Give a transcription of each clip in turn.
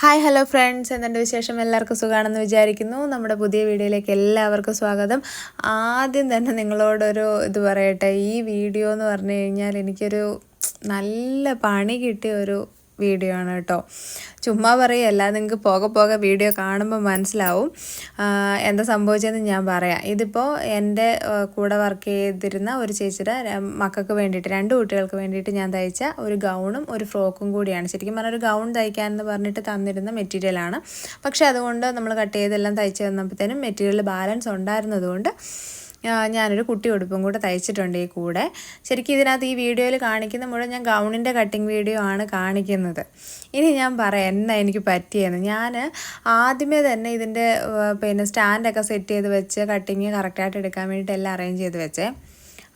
Hi hello friends എന്തുണ്ട് വിശേഷം? എല്ലാവർക്കും സുഖമാണെന്ന് വിചാരിക്കുന്നു. നമ്മുടെ പുതിയ വീഡിയോയിലേക്ക് എല്ലാവർക്കും സ്വാഗതം. ആദ്യം തന്നെ നിങ്ങളോടൊരു ഇത് പറയട്ടെ. ഈ വീഡിയോ എന്ന് പറഞ്ഞു കഴിഞ്ഞാൽ എനിക്കൊരു നല്ല പണി കിട്ടിയ ഒരു വീഡിയോ ആണ് കേട്ടോ. ചുമ്മാ പറയല്ല നിങ്ങൾക്ക് പോകെ പോകെ വീഡിയോ കാണുമ്പോൾ മനസ്സിലാവും. എന്താ സംഭവിച്ചതെന്ന് ഞാൻ പറയാം. ഇതിപ്പോൾ എന്റെ കൂടെ വർക്ക് ചെയ്തിരുന്ന ഒരു ചേച്ചിയുടെ മക്കൾക്ക് വേണ്ടിയിട്ട് രണ്ട് കുട്ടികൾക്ക് വേണ്ടിയിട്ട് ഞാൻ തയ്ച്ച ഒരു ഗൗണും ഒരു ഫ്രോക്കും കൂടിയാണ്. ശരിക്കും പറഞ്ഞാൽ ഒരു ഗൗൺ തയ്ക്കാനെന്ന് പറഞ്ഞിട്ട് തന്നിരുന്ന മെറ്റീരിയലാണ് പക്ഷേ അതുകൊണ്ട് നമ്മൾ കട്ട് ചെയ്തെല്ലാം തയ്ച്ച് തന്നപ്പോഴത്തേനും മെറ്റീരിയൽ ബാലൻസ് ഉണ്ടായിരുന്നതുകൊണ്ട് ഞാനൊരു കുട്ടി ഉടുപ്പും കൂടെ തയ്ച്ചിട്ടുണ്ട് ഈ കൂടെ. ശരിക്കും ഇതിനകത്ത് ഈ വീഡിയോയിൽ കാണിക്കുന്ന മുഴുവൻ ഞാൻ ഗൗണിന്റെ കട്ടിങ് വീഡിയോ ആണ് കാണിക്കുന്നത്. ഇനി ഞാൻ പറയാം എന്നാ എനിക്ക് പറ്റിയെന്ന്. ഞാൻ ആദ്യമേ തന്നെ ഇതിന്റെ പിന്നെ സ്റ്റാൻഡൊക്കെ സെറ്റ് ചെയ്ത് വെച്ച് കട്ടിങ് കറക്റ്റായിട്ട് എടുക്കാൻ വേണ്ടിയിട്ട് എല്ലാം അറേഞ്ച് ചെയ്ത് വെച്ചേ.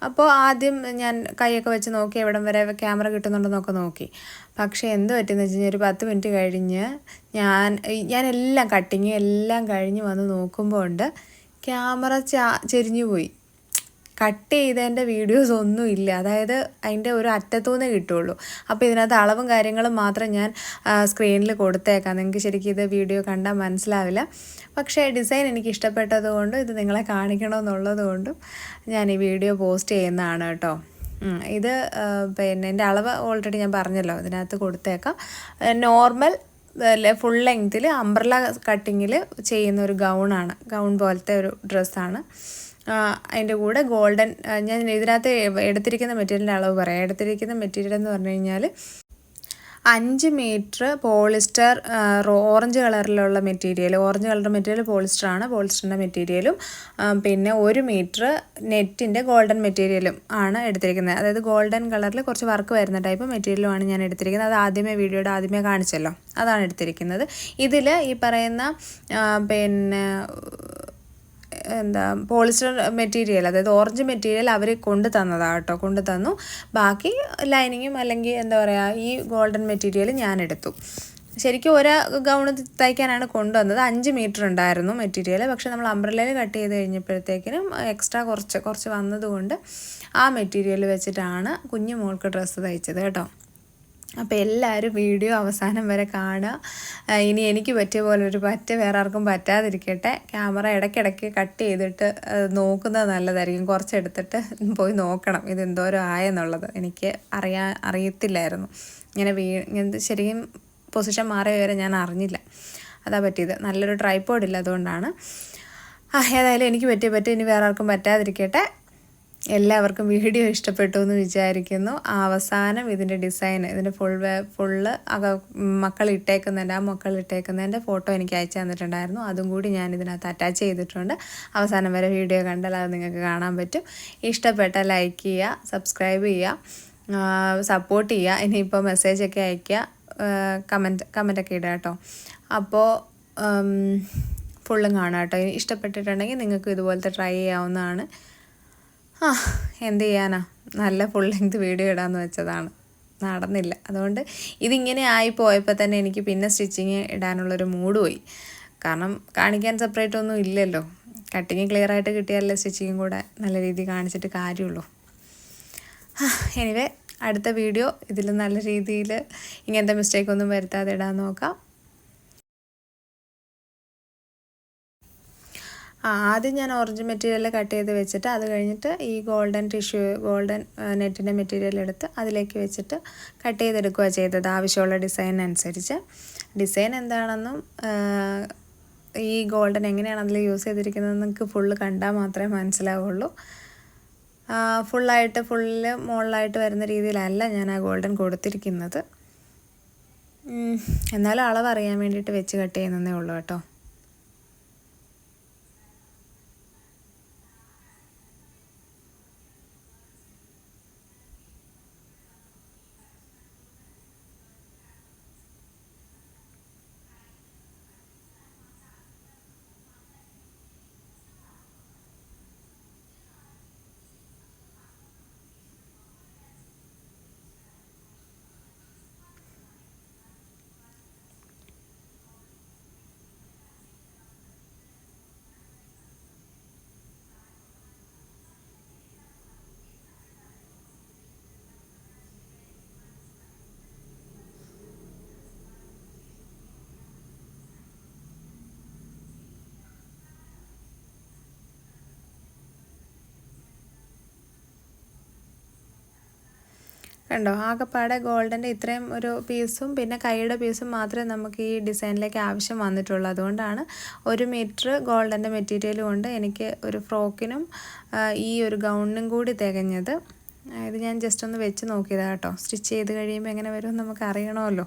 അപ്പോൾ ആദ്യം ഞാൻ കൈയൊക്കെ വെച്ച് നോക്കി എവിടം വരെ ക്യാമറ കിട്ടുന്നുണ്ടെന്നൊക്കെ നോക്കി. പക്ഷേ എന്ത് പറ്റിയെന്ന് വെച്ച് കഴിഞ്ഞാൽ ഒരു പത്ത് മിനിറ്റ് കഴിഞ്ഞ് ഞാൻ ഞാൻ എല്ലാം കട്ടിങ് എല്ലാം കഴിഞ്ഞ് വന്ന് നോക്കുമ്പോൾ ഉണ്ട് ക്യാമറ ചാ ചെരിഞ്ഞു പോയി. കട്ട് ചെയ്തതിന്റെ വീഡിയോസ് ഒന്നും ഇല്ല. അതായത് അതിന്റെ ഒരു അറ്റത്തുനിന്ന് കിട്ടുള്ളൂ. അപ്പോൾ ഇതിനകത്ത് അളവും കാര്യങ്ങളും മാത്രം ഞാൻ സ്ക്രീനിൽ കൊടുത്തേക്കാം. നിങ്ങൾക്ക് ശരിക്കും ഇത് വീഡിയോ കണ്ടാൽ മനസ്സിലാവില്ല. പക്ഷേ ഡിസൈൻ എനിക്ക് ഇഷ്ടപ്പെട്ടതുകൊണ്ടും ഇത് നിങ്ങളെ കാണിക്കണമെന്നുള്ളത് കൊണ്ടും ഞാൻ ഈ വീഡിയോ പോസ്റ്റ് ചെയ്യുന്നതാണ് കേട്ടോ. ഇത് പിന്നെ എന്റെ അളവ് ഓൾറെഡി ഞാൻ പറഞ്ഞല്ലോ. ഇതിനകത്ത് കൊടുത്തേക്കാം. നോർമൽ ഫുൾ ലെങ്തിൽ അംബ്രല കട്ടിങ്ങിൽ ചെയ്യുന്ന ഒരു ഗൗണാണ് ഗൗൺ പോലത്തെ ഒരു ഡ്രസ്സാണ് അതിന്റെ കൂടെ ഗോൾഡൻ ഞാൻ ഇതിനകത്ത് എടുത്തിരിക്കുന്ന മെറ്റീരിയലിന്റെ അളവ് പറയാം. എടുത്തിരിക്കുന്ന മെറ്റീരിയൽ എന്ന് പറഞ്ഞു കഴിഞ്ഞാൽ അഞ്ച് മീറ്റർ പോളിസ്റ്റർ ഓറഞ്ച് കളറിലുള്ള മെറ്റീരിയൽ. ഓറഞ്ച് കളർ മെറ്റീരിയൽ പോളിസ്റ്ററാണ്. പോളിസ്റ്ററിന്റെ മെറ്റീരിയലും പിന്നെ ഒരു മീറ്റർ നെറ്റിന്റെ ഗോൾഡൻ മെറ്റീരിയലും ആണ് എടുത്തിരിക്കുന്നത്. അതായത് ഗോൾഡൻ കളറിൽ കുറച്ച് വർക്ക് വരുന്ന ടൈപ്പ് മെറ്റീരിയലുമാണ് ഞാൻ എടുത്തിരിക്കുന്നത്. അത് ആദ്യമേ വീഡിയോയുടെ ആദ്യമേ കാണിച്ചല്ലോ. അതാണ് എടുത്തിരിക്കുന്നത്. ഇതിൽ ഈ പറയുന്ന പിന്നെ എന്താ പോളിസ്റ്റർ മെറ്റീരിയൽ അതായത് ഓറഞ്ച് മെറ്റീരിയൽ അവർ കൊണ്ട് തന്നതാണ് കേട്ടോ കൊണ്ട് തന്നു. ബാക്കി ലൈനിങ്ങും അല്ലെങ്കിൽ എന്താ പറയുക ഈ ഗോൾഡൻ മെറ്റീരിയൽ ഞാൻ എടുത്തു ശരിക്കും ഒരു ഗൗൺ തയ്ക്കാനാണ് കൊണ്ടുവന്നത്. അഞ്ച് മീറ്റർ ഉണ്ടായിരുന്നു മെറ്റീരിയൽ പക്ഷെ നമ്മൾ അംബ്രല്ലയിൽ കട്ട് ചെയ്ത് കഴിഞ്ഞപ്പോഴത്തേക്കിനും എക്സ്ട്രാ കുറച്ച് കുറച്ച് വന്നതുകൊണ്ട് ആ മെറ്റീരിയൽ വെച്ചിട്ടാണ് കുഞ്ഞു മോൾക്ക് ഡ്രസ്സ് തയ്ച്ചത് കേട്ടോ. അപ്പോൾ എല്ലാവരും വീഡിയോ അവസാനം വരെ കാണുക. ഇനി എനിക്ക് പറ്റിയ പോലെ ഒരു പറ്റ വേറെ ആർക്കും പറ്റാതിരിക്കട്ടെ. ക്യാമറ ഇടയ്ക്കിടയ്ക്ക് കട്ട് ചെയ്തിട്ട് നോക്കുന്നത് നല്ലതായിരിക്കും. കുറച്ചെടുത്തിട്ട് പോയി നോക്കണം. ഇത് എന്തോരം ആയെന്നുള്ളത് എനിക്ക് അറിയാ അറിയത്തില്ലായിരുന്നു. ഇങ്ങനെ വീ ഇങ്ങനെ ശരിക്കും പൊസിഷൻ മാറിയ വരെ ഞാൻ അറിഞ്ഞില്ല. അതാ പറ്റിയത്. നല്ലൊരു ട്രൈപ്പോഡ് ഇല്ല അതുകൊണ്ടാണ്. ഏതായാലും എനിക്ക് പറ്റിയ പറ്റും ഇനി വേറെ ആർക്കും പറ്റാതിരിക്കട്ടെ. എല്ലാവർക്കും വീഡിയോ ഇഷ്ടപ്പെട്ടു എന്ന് വിചാരിക്കുന്നു. അവസാനം ഇതിന്റെ ഡിസൈൻ ഇതിന്റെ ഫുൾ ഫുള്ള് മക്കൾ ഇട്ടേക്കുന്നതിന്റെ ആ മക്കൾ ഇട്ടേക്കുന്നതിന്റെ ഫോട്ടോ എനിക്ക് അയച്ചു തന്നിട്ടുണ്ടായിരുന്നു. അതും കൂടി ഞാൻ ഇതിനകത്ത് അറ്റാച്ച് ചെയ്തിട്ടുണ്ട്. അവസാനം വരെ വീഡിയോ കണ്ടാൽ അത് നിങ്ങൾക്ക് കാണാൻ പറ്റും. ഇഷ്ടപ്പെട്ട ലൈക്ക് ചെയ്യുക സബ്സ്ക്രൈബ് ചെയ്യുക സപ്പോർട്ട് ചെയ്യുക ഇനിയിപ്പോൾ മെസ്സേജൊക്കെ അയയ്ക്കുക കമന്റ് കമന്റൊക്കെ ഇടുക കേട്ടോ. അപ്പോൾ ഫുള്ളും കാണാം കേട്ടോ. ഇഷ്ടപ്പെട്ടിട്ടുണ്ടെങ്കിൽ നിങ്ങൾക്ക് ഇതുപോലത്തെ ട്രൈ ചെയ്യാവുന്നതാണ്. ആ എന്ത് ചെയ്യാനാ? നല്ല ഫുൾ ലെങ്ത് വീഡിയോ ഇടാമെന്ന് വെച്ചതാണ്. നടന്നില്ല. അതുകൊണ്ട് ഇതിങ്ങനെ ആയിപ്പോയപ്പോൾ തന്നെ എനിക്ക് പിന്നെ സ്റ്റിച്ചിങ് ഇടാനുള്ളൊരു മൂഡ് പോയി. കാരണം കാണിക്കാൻ സെപ്പറേറ്റ് ഒന്നും ഇല്ലല്ലോ. കട്ടിങ് ക്ലിയർ ആയിട്ട് കിട്ടിയാലല്ലേ സ്റ്റിച്ചിങ്ങും കൂടെ നല്ല രീതിയിൽ കാണിച്ചിട്ട് കാര്യമുള്ളൂ. എനിവേ അടുത്ത വീഡിയോ ഇതിൽ നല്ല രീതിയിൽ ഇങ്ങനത്തെ മിസ്റ്റേക്ക് ഒന്നും വരുത്താതെ ഇടാൻ നോക്കാം. ആദ്യം ഞാൻ ഓറഞ്ച് മെറ്റീരിയൽ കട്ട് ചെയ്ത് വെച്ചിട്ട് അത് കഴിഞ്ഞിട്ട് ഈ ഗോൾഡൻ ടിഷ്യൂ ഗോൾഡൻ നെറ്റിന്റെ മെറ്റീരിയൽ എടുത്ത് അതിലേക്ക് വെച്ചിട്ട് കട്ട് ചെയ്തെടുക്കുക ചെയ്തത് ആവശ്യമുള്ള ഡിസൈൻ അനുസരിച്ച്. ഡിസൈൻ എന്താണെന്നും ഈ ഗോൾഡൻ എങ്ങനെയാണ് അതിൽ യൂസ് ചെയ്തിരിക്കുന്നത് നിങ്ങൾക്ക് ഫുള്ള് കണ്ടാൽ മാത്രമേ മനസ്സിലാവുള്ളൂ. ഫുള്ളായിട്ട് ഫുള്ള് മുകളിലായിട്ട് വരുന്ന രീതിയിലല്ല ഞാൻ ആ ഗോൾഡൻ കൊടുത്തിരിക്കുന്നത്. എന്നാലും അളവ് അറിയാൻ വേണ്ടിയിട്ട് വെച്ച് കട്ട് ചെയ്യുന്നതേ ഉള്ളൂ കേട്ടോ. കണ്ടോ? ആകെപ്പാടെ ഗോൾഡന്റെ ഇത്രയും ഒരു പീസും പിന്നെ കൈയുടെ പീസും മാത്രമേ നമുക്ക് ഈ ഡിസൈനിലേക്ക് ആവശ്യം വന്നിട്ടുള്ളൂ. അതുകൊണ്ടാണ് ഒരു മീറ്റർ ഗോൾഡന്റെ മെറ്റീരിയൽ കൊണ്ട് എനിക്ക് ഒരു ഫ്രോക്കിനും ഈ ഒരു ഗൗണിനും കൂടി തികഞ്ഞത്. ഇത് ഞാൻ ജസ്റ്റ് ഒന്ന് വെച്ച് നോക്കിയതാണ് കേട്ടോ. സ്റ്റിച്ച് ചെയ്ത് കഴിയുമ്പോൾ എങ്ങനെ വരും നമുക്ക് അറിയണമല്ലോ.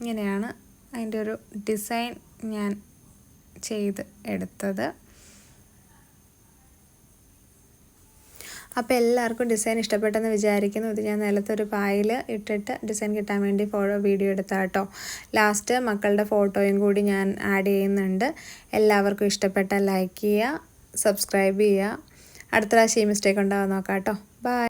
ഇങ്ങനെയാണ് അതിന്റെ ഒരു ഡിസൈൻ ഞാൻ ചെയ്ത് എടുത്തത്. അപ്പോൾ എല്ലാവർക്കും ഡിസൈൻ ഇഷ്ടപ്പെട്ടെന്ന് വിചാരിക്കുന്നു. ഇത് ഞാൻ നിലത്തൊരു പായിൽ ഇട്ടിട്ട് ഡിസൈൻ കിട്ടാൻ വേണ്ടി ഫോട്ടോ വീഡിയോ എടുത്താൽ കേട്ടോ ലാസ്റ്റ് മക്കളുടെ ഫോട്ടോയും കൂടി ഞാൻ ആഡ് ചെയ്യുന്നുണ്ട്. എല്ലാവർക്കും ഇഷ്ടപ്പെട്ട ലൈക്ക് ചെയ്യുക സബ്സ്ക്രൈബ് ചെയ്യുക. അടുത്ത പ്രാവശ്യം ഈ മിസ്റ്റേക്ക് ഉണ്ടാകാൻ നോക്കാം കേട്ടോ ബൈ